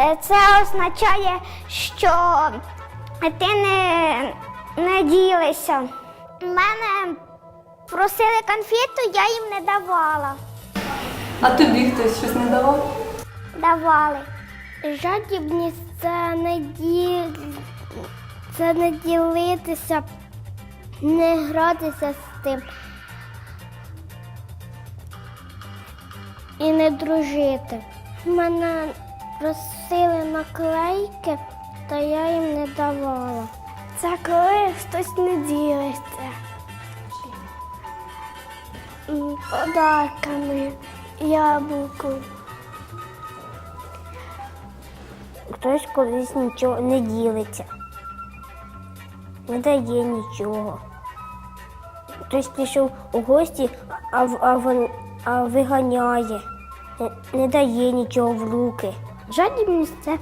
Е, Це означає, що ти не, не ділишся. Мене просили конфету, я їм не давала. А тобі хтось щось не давав? Давали. Жадібність це не, ді... це не ділитися, не гратися з тим. І не дружити. Мене просили наклейки, та я їм не давала. Це коли хтось не ділиться. Подарками, яблуку. Хтось колись нічого не ділиться, не дає нічого. Хтось пішов у гості, а, а, а виганяє, не, не дає нічого в руки. Жадібність це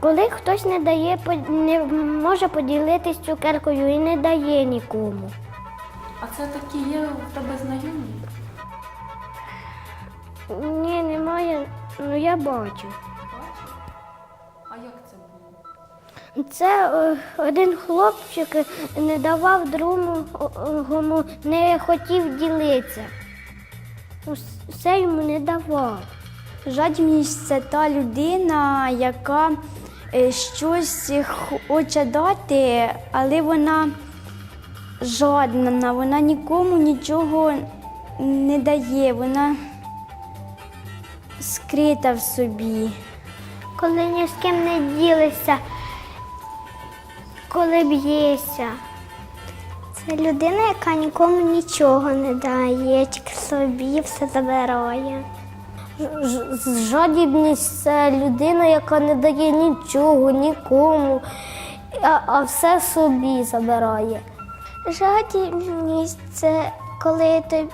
коли хтось не дає, не може поділитись цукеркою і не дає нікому. А це такі є у тебе знайомі? Ні, немає, ну я бачу. А як це було? Це е, один хлопчик не давав другому, не хотів ділитися. Все йому не давав. Жадібність це та людина, яка е, щось хоче дати, але вона жадна, вона нікому нічого не дає, вона скрита в собі. Коли ні з ким не ділишся, коли б'єшся. Це людина, яка нікому нічого не дає, тільки собі все забирає. Жадібність це людина, яка не дає нічого, нікому, а, а все собі забирає. Жадібність це коли ти,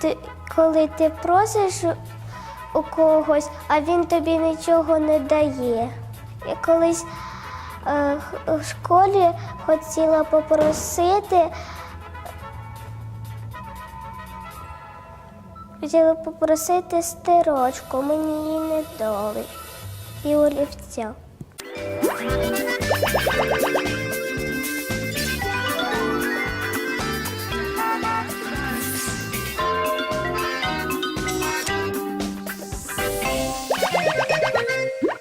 ти, коли ти просиш у когось, а він тобі нічого не дає. Я колись е, в школі хотіла попросити. Хотіла попросити стирочку, мені її не дали. І олівця.